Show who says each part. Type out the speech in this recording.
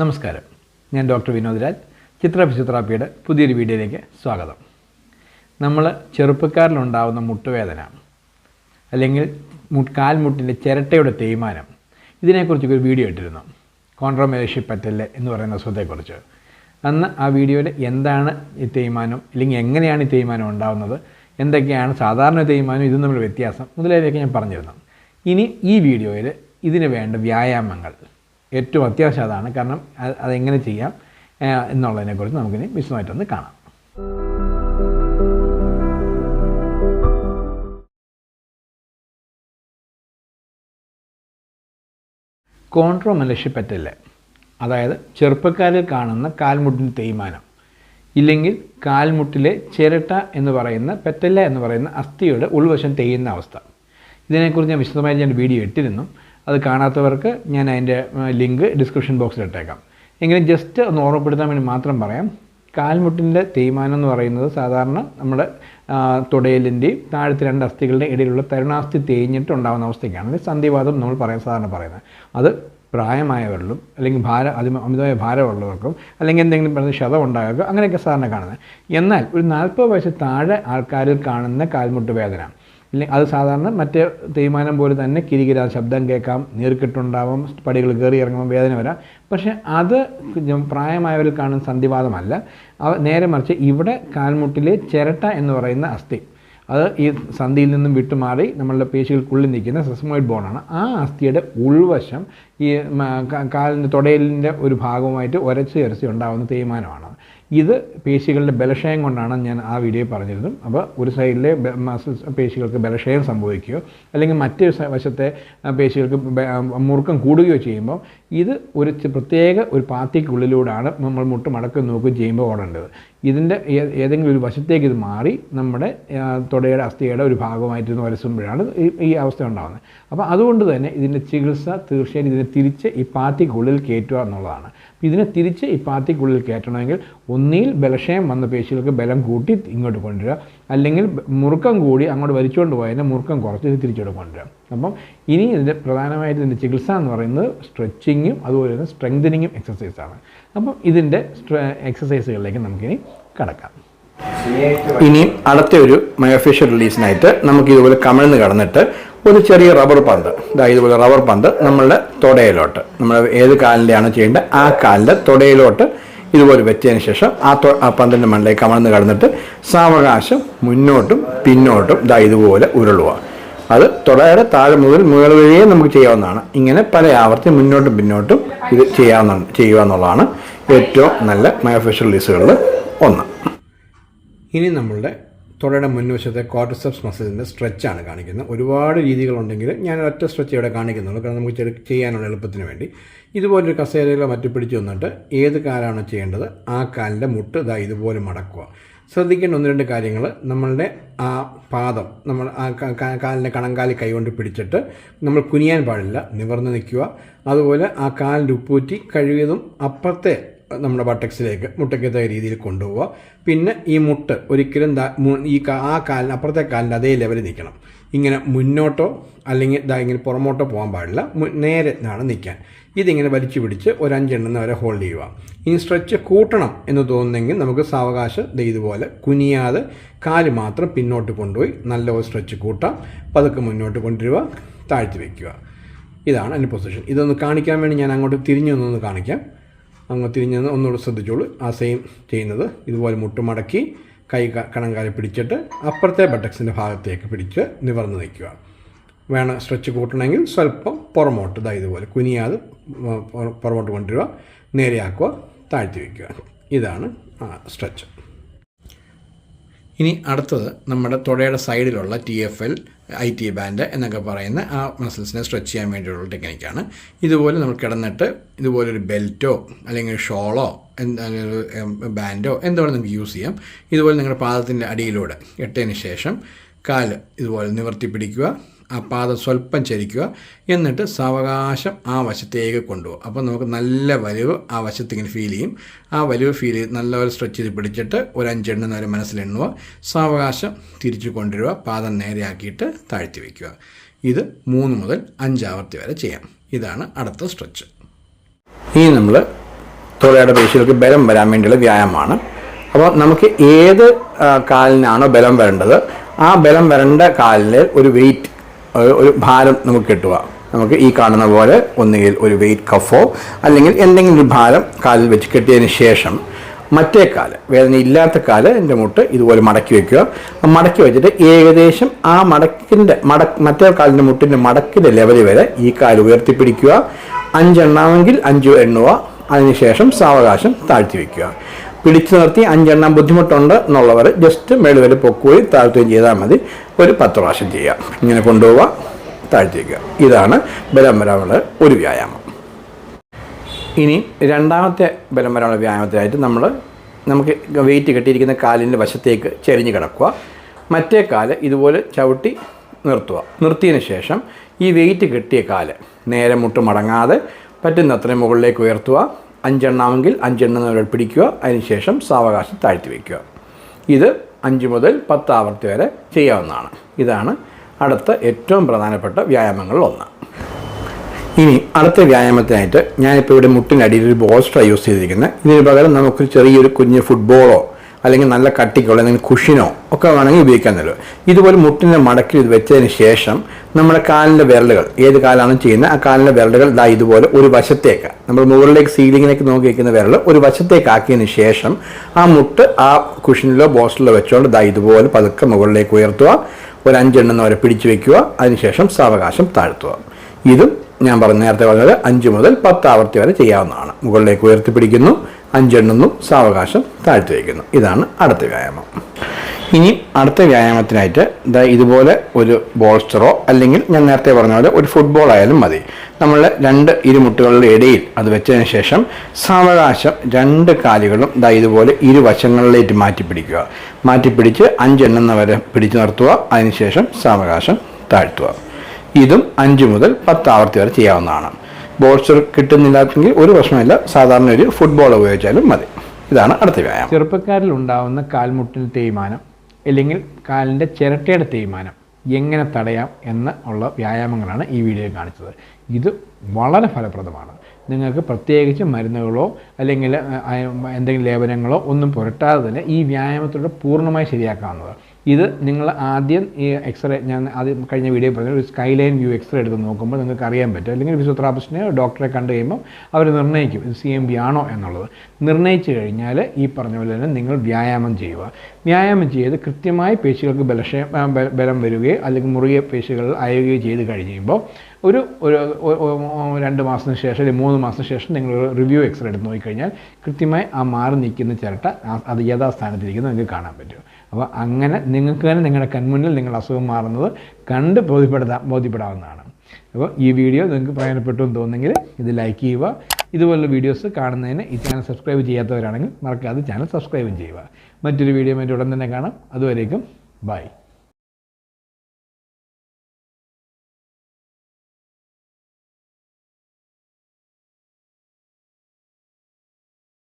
Speaker 1: നമസ്കാരം. ഞാൻ ഡോക്ടർ വിനോദ്രാജ് ചിത്ര ഫിസിയോതെറാപ്പിയുടെ പുതിയൊരു വീഡിയോയിലേക്ക് സ്വാഗതം. നമ്മൾ ചെറുപ്പക്കാരിലുണ്ടാകുന്ന മുട്ടുവേദന അല്ലെങ്കിൽ കാൽമുട്ടിന്റെ ചിരട്ടയുടെ തേയ്മാനം ഇതിനെക്കുറിച്ചൊക്കെ ഒരു വീഡിയോ ഇട്ടിരുന്നു. കോൺട്രോമേഷി പറ്റൽ എന്ന് പറയുന്ന അസുഖത്തെക്കുറിച്ച്. അന്ന് ആ വീഡിയോയിൽ എന്താണ് ഈ തേയ്മാനം അല്ലെങ്കിൽ എങ്ങനെയാണ് ഈ തേയ്മാനം ഉണ്ടാകുന്നത് എന്തൊക്കെയാണ് സാധാരണ തേയ്മാനം ഇതും തമ്മിൽ വ്യത്യാസം മുതലായവയൊക്കെ ഞാൻ പറഞ്ഞിരുന്നു. ഇനി ഈ വീഡിയോയിൽ ഇതിന് വേണ്ട വ്യായാമങ്ങൾ ഏറ്റവും അത്യാവശ്യം അതാണ്. കാരണം അത് അതെങ്ങനെ ചെയ്യാം എന്നുള്ളതിനെക്കുറിച്ച് നമുക്കിനി വിശദമായിട്ടൊന്ന് കാണാം. കോൺട്രോമലഷി പറ്റൽ അതായത് ചെറുപ്പക്കാരിൽ കാണുന്ന കാൽമുട്ടിന് തേയ്മാനം ഇല്ലെങ്കിൽ കാൽമുട്ടിലെ ചിരട്ട എന്ന് പറയുന്ന പെറ്റല്ല എന്ന് പറയുന്ന അസ്ഥിയുടെ ഉൾവശം തേയുന്ന അവസ്ഥ. ഇതിനെക്കുറിച്ച് ഞാൻ വിശദമായി ഞാൻ വീഡിയോ ഇട്ടിരുന്നു. അത് കാണാത്തവർക്ക് ഞാൻ അതിന്റെ ലിങ്ക് ഡിസ്ക്രിപ്ഷൻ ബോക്സിൽ ഇട്ടേക്കാം. എങ്കിലും ജസ്റ്റ് ഒന്ന് ഓർമ്മപ്പെടുത്താൻ വേണ്ടി മാത്രം പറയാം കാൽമുട്ടിന്റെ തേയ്മാനം എന്ന് പറയുന്നത് സാധാരണ നമ്മുടെ തുടയലിന്റെയും താഴത്തെ രണ്ട് അസ്ഥികളുടെയും ഇടയിലുള്ള തരുണാസ്ഥി തേഞ്ഞിട്ട് ഉണ്ടാകുന്ന അവസ്ഥയ്ക്കാണ് സന്ധിവാദം നമ്മൾ പറയാൻ സാധാരണ പറയുന്നത്. അത് പ്രായമായവരിലും അല്ലെങ്കിൽ ഭാര അതി അമിതമായ ഭാരമുള്ളവർക്കും അല്ലെങ്കിൽ എന്തെങ്കിലും പറഞ്ഞ ക്ഷതം ഉണ്ടാകുക അങ്ങനെയൊക്കെ സാധാരണ കാണുന്നത്. എന്നാൽ ഒരു നാൽപ്പത് വയസ്സ് താഴെ ആൾക്കാരിൽ കാണുന്ന കാൽമുട്ട് വേദന. ഇല്ലെ അത് സാധാരണ മറ്റേ തേയ്മാനം പോലെ തന്നെ കിരികിരാ ശബ്ദം കേൾക്കാം നീർക്കെട്ടുണ്ടാവാം പടികൾ കയറി ഇറങ്ങുമ്പോൾ വേദന വരാം. പക്ഷേ അത് പ്രായമായവരിൽ കാണുന്ന സന്ധിവാദമല്ല അവ നേരെ മറിച്ച് ഇവിടെ കാൽമുട്ടിലെ ചിരട്ട എന്ന് പറയുന്ന അസ്ഥി. അത് ഈ സന്ധിയിൽ നിന്നും വിട്ടുമാറി നമ്മളുടെ പേശികൾക്കുള്ളിൽ നിൽക്കുന്ന സെസ്മോയിഡ് ബോണാണ് ആ അസ്ഥിയുടെ ഉൾവശം ഈ കാലിന്റെ തൊടയിലിന്റെ ഒരു ഭാഗവുമായിട്ട് ഉരച്ച് ഉരച്ച് ഉണ്ടാകുന്ന തേയ്മാനമാണ്. ഇത് പേശികളുടെ ബലക്ഷയം കൊണ്ടാണ് ഞാൻ ആ വീഡിയോ പറഞ്ഞിരുന്നത്. അപ്പോൾ ഒരു സൈഡിലെ മസിൽസ് പേശികൾക്ക് ബലക്ഷയം സംഭവിക്കുകയോ അല്ലെങ്കിൽ മറ്റൊരു വശത്തെ പേശികൾക്ക് മുറുക്കം കൂടുകയോ ചെയ്യുമ്പോൾ ഇത് ഒരു പ്രത്യേക ഒരു പാത്തിക്കുള്ളിലൂടെയാണ് നമ്മൾ മുട്ട് മടക്കം നോക്കുകയും ചെയ്യുമ്പോൾ ഓടേണ്ടത്. ഇതിന്റെ ഏതെങ്കിലും ഒരു വശത്തേക്ക് ഇത് മാറി നമ്മുടെ തുടയുടെ അസ്ഥിയുടെ ഒരു ഭാഗമായിട്ട് ഇത് വരസുമ്പോഴാണ് ഈ അവസ്ഥ ഉണ്ടാകുന്നത് അപ്പോൾ അതുകൊണ്ട് തന്നെ ഇതിന്റെ ചികിത്സ തീർച്ചയായും ഇതിനെ തിരിച്ച് ഈ പാത്തിക്കുള്ളിൽ കയറ്റുക എന്നുള്ളതാണ്. അപ്പോൾ ഇതിനെ തിരിച്ച് ഈ പാത്തിക്കുള്ളിൽ കയറ്റണമെങ്കിൽ ഒന്നിൽ ബലക്ഷയം വന്ന പേശികൾക്ക് ബലം കൂട്ടി ഇങ്ങോട്ട് കൊണ്ടുവരിക അല്ലെങ്കിൽ മുറുക്കം കൂടി അങ്ങോട്ട് വലിച്ചുകൊണ്ട് പോയതിനെ മുറുക്കം കുറച്ച് ഇത് തിരിച്ചോട്ട് കൊണ്ടുവരിക അപ്പം ഇനി ഇതിന്റെ പ്രധാനമായിട്ട് ഇതിന്റെ ചികിത്സ എന്ന് പറയുന്നത് സ്ട്രെച്ചിങ്ങും അതുപോലെ തന്നെ സ്ട്രെങ്തനിങ്ങും എക്സസൈസാണ് അപ്പം ഇതിന്റെ എക്സസൈസുകളിലേക്ക് നമുക്കിനി കടക്കാം. ഇനി അടുത്ത ഒരു മയോഫേഷ്യൽ റിലീസിനായിട്ട് നമുക്ക് ഇതുപോലെ കമിഴ്ന്ന് കടന്നിട്ട് ഒരു ചെറിയ റബ്ബർ പന്ത്. ഇതാ ഇതുപോലെ റബ്ബർ പന്ത് നമ്മളുടെ തൊടയിലോട്ട്. നമ്മൾ ഏത് കാലിന്റെയാണ് ചെയ്യേണ്ടത് ആ കാലിന്റെ തുടയിലോട്ട് ഇതുപോലെ വെച്ചതിന് ശേഷം ആ തൊ- ആ പന്തിന്റെ മണ്ണിലേക്ക് അമർന്ന് കടന്നിട്ട് സാവകാശം മുന്നോട്ടും പിന്നോട്ടും ഇതാ ഇതുപോലെ ഉരുളുക. അത് തുടരെ താഴെ മുതൽ മുകൾ വഴിയേ നമുക്ക് ചെയ്യാവുന്നതാണ്. ഇങ്ങനെ പല ആവർത്തി മുന്നോട്ടും പിന്നോട്ടും ഇത് ചെയ്യാവുന്ന ചെയ്യുക എന്നുള്ളതാണ് ഏറ്റവും നല്ല മയോഫിഷ്യൽ ലീസുകളിൽ ഒന്ന്. ഇനി നമ്മളുടെ തുടയുടെ മുൻവശത്തെ ക്വാർട്ടർസെപ്സ് മസിലിന്റെ സ്ട്രെച്ചാണ് കാണിക്കുന്നത്. ഒരുപാട് രീതികളുണ്ടെങ്കിൽ ഞാൻ ഒറ്റ സ്ട്രെച്ച് ഇവിടെ കാണിക്കുന്നുള്ളൂ. കാരണം നമുക്ക് ചെറു ചെയ്യാനുള്ള എളുപ്പത്തിന് വേണ്ടി. ഇതുപോലൊരു കസേരയിലോ മറ്റു പിടിച്ച് വന്നിട്ട് ഏത് കാലാണോ ചെയ്യേണ്ടത്? ആ കാലിന്റെ മുട്ട് ഇതാ ഇതുപോലെ മടക്കുക. ശ്രദ്ധിക്കേണ്ട ഒന്ന് രണ്ട് കാര്യങ്ങൾ നമ്മളുടെ ആ പാദം നമ്മൾ ആ കാലിന്റെ കണങ്കാലി കൈകൊണ്ട് പിടിച്ചിട്ട് നമ്മൾ കുനിയാൻ പാടില്ല നിവർന്ന് നിൽക്കുക. അതുപോലെ ആ കാലിന്റെ ഉപ്പൂറ്റി കഴുകിയതും അപ്പുറത്തെ നമ്മുടെ ബട്ടക്സിലേക്ക് മുട്ടയ്ക്കത്തെ രീതിയിൽ കൊണ്ടുപോവുക. പിന്നെ ഈ മുട്ട് ഒരിക്കലും ഈ ആ കാലിന് അപ്പുറത്തെ കാലിന്റെ അതേ ലെവലിൽ നിൽക്കണം. ഇങ്ങനെ മുന്നോട്ടോ അല്ലെങ്കിൽ ദാ ഇങ്ങനെ പുറമോട്ടോ പോകാൻ പാടില്ല. നേരെ ഇതാണ് നിൽക്കാൻ. ഇതിങ്ങനെ വലിച്ചു പിടിച്ച് ഒരു അഞ്ചെണ്ണം വരെ ഹോൾഡ് ചെയ്യുക. ഇനി സ്ട്രെച്ച് കൂട്ടണം എന്ന് തോന്നുന്നെങ്കിൽ നമുക്ക് സാവകാശം ഇതുപോലെ കുനിയാതെ കാൽ മാത്രം പിന്നോട്ട് കൊണ്ടുപോയി നല്ല ഒരു സ്ട്രെച്ച് കൂട്ടാം. പതുക്കെ മുന്നോട്ട് കൊണ്ടുവരിക താഴ്ത്തി വയ്ക്കുക ഇതാണ് അതിന്റെ പൊസിഷൻ ഇതൊന്ന് കാണിക്കാൻ വേണ്ടി ഞാൻ അങ്ങോട്ട് തിരിഞ്ഞു നിന്നൊന്ന് കാണിക്കാം. അങ്ങ് തിരിഞ്ഞ് ഒന്നുകൂടെ ശ്രദ്ധിച്ചോളൂ. ആ സെയിം ചെയ്യുന്നത്. ഇതുപോലെ മുട്ടുമടക്കി കൈ കണങ്കാലി പിടിച്ചിട്ട് അപ്പുറത്തെ ബട്ടക്സിന്റെ ഭാഗത്തേക്ക് പിടിച്ച് നിവർന്ന് നിൽക്കുക. വേണം സ്ട്രെച്ച് കൂട്ടണമെങ്കിൽ സ്വല്പം പുറമോട്ട്. ഇതാ ഇതുപോലെ കുനിയാതെ പുറമോട്ട് കൊണ്ടുവരിക. നേരെയാക്കുക. താഴ്ത്തി വയ്ക്കുക. ഇതാണ് സ്ട്രെച്ച് ഇനി അടുത്തത് നമ്മുടെ തുടയുടെ സൈഡിലുള്ള T F L I T band എന്നൊക്കെ പറയുന്ന ആ മസിൽസിനെ സ്ട്രെച്ച് ചെയ്യാൻ വേണ്ടിയുള്ള ടെക്നിക്കാണ് ഇതുപോലെ നമ്മൾ കിടന്നിട്ട് ഇതുപോലൊരു ബെൽറ്റോ അല്ലെങ്കിൽ ഷോളോ ബാൻഡോ എന്തോ നമുക്ക് യൂസ് ചെയ്യാം. ഇതുപോലെ നിങ്ങളുടെ പാദത്തിന്റെ അടിയിലൂടെ ഇട്ടതിന് ശേഷം കാൽ ഇതുപോലെ നിവർത്തി പിടിക്കുക ആ പാദം സ്വല്പം ചരിക്കുക. എന്നിട്ട് സാവകാശം ആ വശത്തേക്ക് കൊണ്ടുപോകും അപ്പോൾ നമുക്ക് നല്ല വലിവ് ആ വശത്ത് ഇങ്ങനെ ഫീൽ ചെയ്യും. ആ വലിവ് ഫീൽ ചെയ്ത് നല്ലപോലെ സ്ട്രെച്ച് ചെയ്ത് പിടിച്ചിട്ട് ഒരു അഞ്ചെണ്ണം വരെ മനസ്സിലെണ്ണുക സാവകാശം തിരിച്ചു കൊണ്ടുവരിക. പാദം നേരെയാക്കിയിട്ട് താഴ്ത്തി വയ്ക്കുക ഇത് മൂന്ന് മുതൽ അഞ്ചാവർത്തി വരെ ചെയ്യാം. ഇതാണ് അടുത്ത സ്ട്രെച്ച് ഇനി നമ്മൾ തുടയുടെ പേശികൾക്ക് ബലം വരാൻ വേണ്ടിയുള്ള വ്യായാമമാണ്. അപ്പോൾ നമുക്ക് ഏത് കാലിനാണോ ബലം വരേണ്ടത്? ആ ബലം വരേണ്ട കാലിൽ ഒരു വെയിറ്റ് ഒരു ഭാരം നമുക്ക് കിട്ടുക. നമുക്ക് ഈ കാണുന്ന പോലെ ഒന്നുകിൽ ഒരു വെയിറ്റ് കഫോ അല്ലെങ്കിൽ എന്തെങ്കിലും ഒരു ഭാരം കാലിൽ വെച്ച് കെട്ടിയതിന് ശേഷം മറ്റേ കാൽ വേദന ഇല്ലാത്ത കാൽ എന്റെ മുട്ട് ഇതുപോലെ മടക്കി വെക്കുക. മടക്കി വെച്ചിട്ട് ഏകദേശം ആ മടക്കിന്റെ മട മറ്റേ കാലിന്റെ മുട്ടിന്റെ മടക്കിന്റെ ലെവലിൽ വരെ ഈ കാൽ ഉയർത്തിപ്പിടിക്കുക. അഞ്ചെണ്ണാമെങ്കിൽ അഞ്ച് എണ്ണുക. അതിനുശേഷം സാവകാശം താഴ്ത്തി വെക്കുക. പിടിച്ചു നിർത്തി അഞ്ചെണ്ണം ബുദ്ധിമുട്ടുണ്ട് എന്നുള്ളവർ ജസ്റ്റ് വരെ പൊക്കുകയും താഴ്ത്തുകയും ചെയ്താൽ മതി. ഒരു പത്ത് പ്രാവശ്യം ചെയ്യുക. ഇങ്ങനെ കൊണ്ടുപോവുക താഴ്ത്തിക്കുക ഇതാണ് ബലം വരാനുള്ള ഒരു വ്യായാമം. ഇനി രണ്ടാമത്തെ ബലം വരാനുള്ള വ്യായാമത്തിനായിട്ട് നമ്മൾ നമുക്ക് വെയിറ്റ് കെട്ടിയിരിക്കുന്ന കാലിന്റെ വശത്തേക്ക് ചെരിഞ്ഞ് കിടക്കുക. മറ്റേ കാൽ ഇതുപോലെ ചവിട്ടി നിർത്തുക. നിർത്തിയതിന് ശേഷം ഈ വെയിറ്റ് കെട്ടിയ കാൽ നേരെ മുട്ട് മടങ്ങാതെ പറ്റുന്നത്രയും മുകളിലേക്ക് ഉയർത്തുക. അഞ്ചെണ്ണാമെങ്കിൽ അഞ്ചെണ്ണം നിങ്ങൾ പിടിക്കുക. അതിനുശേഷം സാവകാശം താഴ്ത്തി വയ്ക്കുക. ഇത് അഞ്ച് മുതൽ പത്ത് ആവർത്തി വരെ ചെയ്യാവുന്നതാണ്. ഇതാണ് അടുത്ത ഏറ്റവും പ്രധാനപ്പെട്ട വ്യായാമങ്ങളിൽ ഒന്ന് ഇനി അടുത്ത വ്യായാമത്തിനായിട്ട് ഞാനിപ്പോൾ ഇവിടെ മുട്ടിനടിയിൽ ഒരു ബോൾസ്റ്റർ യൂസ് ചെയ്തിരിക്കുന്നത് ഇതിന് പകരം നമുക്കൊരു ചെറിയൊരു കുഞ്ഞ് ഫുട്ബോളോ അല്ലെങ്കിൽ നല്ല കട്ടിക്കുള്ള അല്ലെങ്കിൽ കുഷിനോ ഒക്കെ വേണമെങ്കിൽ ഉപയോഗിക്കാൻ നല്ലത് ഇതുപോലെ മുട്ടിനെ മടക്കി ഇത് വെച്ചതിന് ശേഷം നമ്മുടെ കാലിന്റെ വിരലുകൾ ഏത് കാലാണ് ചെയ്യുന്നത്? ആ കാലിന്റെ വിരലുകൾ ദാ ഇതുപോലെ ഒരു വശത്തേക്ക് നമ്മൾ മുകളിലേക്ക് സീലിങ്ങിലേക്ക് നോക്കി വയ്ക്കുന്ന വിരൽ ഒരു വശത്തേക്ക് ആക്കിയതിന് ശേഷം ആ മുട്ട് ആ കുഷിനിലോ ബോസ്റ്ററിലോ വെച്ചുകൊണ്ട് ദാ ഇതുപോലെ പതുക്കെ മുകളിലേക്ക് ഉയർത്തുക. ഒരു അഞ്ചെണ്ണം വരെ പിടിച്ചു വെക്കുക. അതിനുശേഷം സാവകാശം താഴ്ത്തുക. ഇതും ഞാൻ പറഞ്ഞ നേരത്തെ പറഞ്ഞത് അഞ്ച് മുതൽ പത്ത് ആവർത്തി വരെ ചെയ്യാവുന്നതാണ്. മുകളിലേക്ക് ഉയർത്തിപ്പിടിക്കുന്നു അഞ്ചെണ്ണുന്നു. സാവകാശം താഴ്ത്തി വയ്ക്കുന്നു ഇതാണ് അടുത്ത വ്യായാമം. ഇനി അടുത്ത വ്യായാമത്തിനായിട്ട് ദാ ഇതുപോലെ ഒരു ബോൾസ്റ്ററോ അല്ലെങ്കിൽ ഞാൻ നേരത്തെ പറഞ്ഞ പോലെ ഒരു ഫുട്ബോൾ ആയാലും മതി. നമ്മൾ രണ്ട് ഇരുമുട്ടുകളുടെ ഇടയിൽ അത് വെച്ചതിന് ശേഷം സാവകാശം രണ്ട് കാലുകളും ദാ ഇതുപോലെ ഇരുവശങ്ങളിലേക്ക് മാറ്റി പിടിക്കുക മാറ്റി പിടിച്ച് അഞ്ചെണ്ണം വരെ പിടിച്ചു നിർത്തുക. അതിനുശേഷം സാവകാശം താഴ്ത്തുക. ഇതും അഞ്ച് മുതൽ പത്ത് ആവർത്തി വരെ ചെയ്യാവുന്നതാണ്. ബോൾസ്റ്റർ കിട്ടുന്നില്ലാത്തെങ്കിൽ ഒരു പ്രശ്നമില്ല സാധാരണ ഒരു ഫുട്ബോൾ ഉപയോഗിച്ചാലും മതി. ഇതാണ് അടുത്ത വ്യായാമം. ചെറുപ്പക്കാരിൽ ഉണ്ടാവുന്ന കാൽമുട്ടിന് തേയ്മാനം അല്ലെങ്കിൽ കാലിന്റെ ചിരട്ടയുടെ തേയ്മാനം എങ്ങനെ തടയാം എന്ന് ഉള്ള വ്യായാമങ്ങളാണ് ഈ വീഡിയോ കാണിച്ചത്. ഇത് വളരെ ഫലപ്രദമാണ്. നിങ്ങൾക്ക് പ്രത്യേകിച്ച് മരുന്നുകളോ അല്ലെങ്കിൽ എന്തെങ്കിലും ലേപനങ്ങളോ ഒന്നും പുരട്ടാതെ തന്നെ ഈ വ്യായാമത്തിലൂടെ പൂർണമായി ശരിയാക്കാവുന്നത് ഇത് നിങ്ങൾ ആദ്യം ഈ എക്സ്റേ ഞാൻ ആദ്യം കഴിഞ്ഞ വീഡിയോ പറഞ്ഞ ഒരു സ്കൈലൈൻ വ്യൂ എക്സ്റേ എടുത്ത് നോക്കുമ്പോൾ നിങ്ങൾക്ക് അറിയാൻ പറ്റും. അല്ലെങ്കിൽ ഫിസിയോതെറാപ്പിസ്റ്റിനെ ഡോക്ടറെ കണ്ടു കഴിയുമ്പോൾ അവർ നിർണയിക്കും ഇത് സി എം ബി ആണോ എന്നുള്ളത്. നിർണയിച്ചു കഴിഞ്ഞാൽ ഈ പറഞ്ഞ പോലെ തന്നെ നിങ്ങൾ വ്യായാമം ചെയ്യുക. വ്യായാമം ചെയ്ത് കൃത്യമായി പേശികൾക്ക് ബലക്ഷയം ബലം വരികയോ അല്ലെങ്കിൽ മുറുകിയ പേശികൾ അയയുകയോ ചെയ്ത് കഴിയുമ്പോൾ ഒരു ഒരു രണ്ട് മാസത്തിന് ശേഷം അല്ലെങ്കിൽ മൂന്ന് മാസത്തിന് ശേഷം നിങ്ങൾ റിവ്യൂ എക്സ്റേ എടുത്ത് നോക്കിക്കഴിഞ്ഞാൽ കൃത്യമായി ആ മാറി നിൽക്കുന്ന ചിരട്ട അത് യഥാസ്ഥാനത്തിരിക്കുന്നത് നിങ്ങൾക്ക് കാണാൻ പറ്റും. അപ്പോൾ അങ്ങനെ നിങ്ങൾക്ക് തന്നെ നിങ്ങളുടെ കൺമുന്നിൽ നിങ്ങൾ അസുഖം മാറുന്നത് കണ്ട് ബോധ്യപ്പെടുത്താ ബോധ്യപ്പെടാവുന്നതാണ്. അപ്പോൾ ഈ വീഡിയോ നിങ്ങൾക്ക് പ്രയോജനപ്പെട്ടു എന്ന് തോന്നുന്നെങ്കിൽ ഇത് ലൈക്ക് ചെയ്യുക. ഇതുപോലുള്ള വീഡിയോസ് കാണുന്നതിന് ഈ ചാനൽ സബ്സ്ക്രൈബ് ചെയ്യാത്തവരാണെങ്കിൽ മറക്കാതെ ചാനൽ സബ്സ്ക്രൈബും ചെയ്യുക. മറ്റൊരു വീഡിയോ മറ്റുടൻ തന്നെ കാണാം. അതുവരേക്കും ബൈ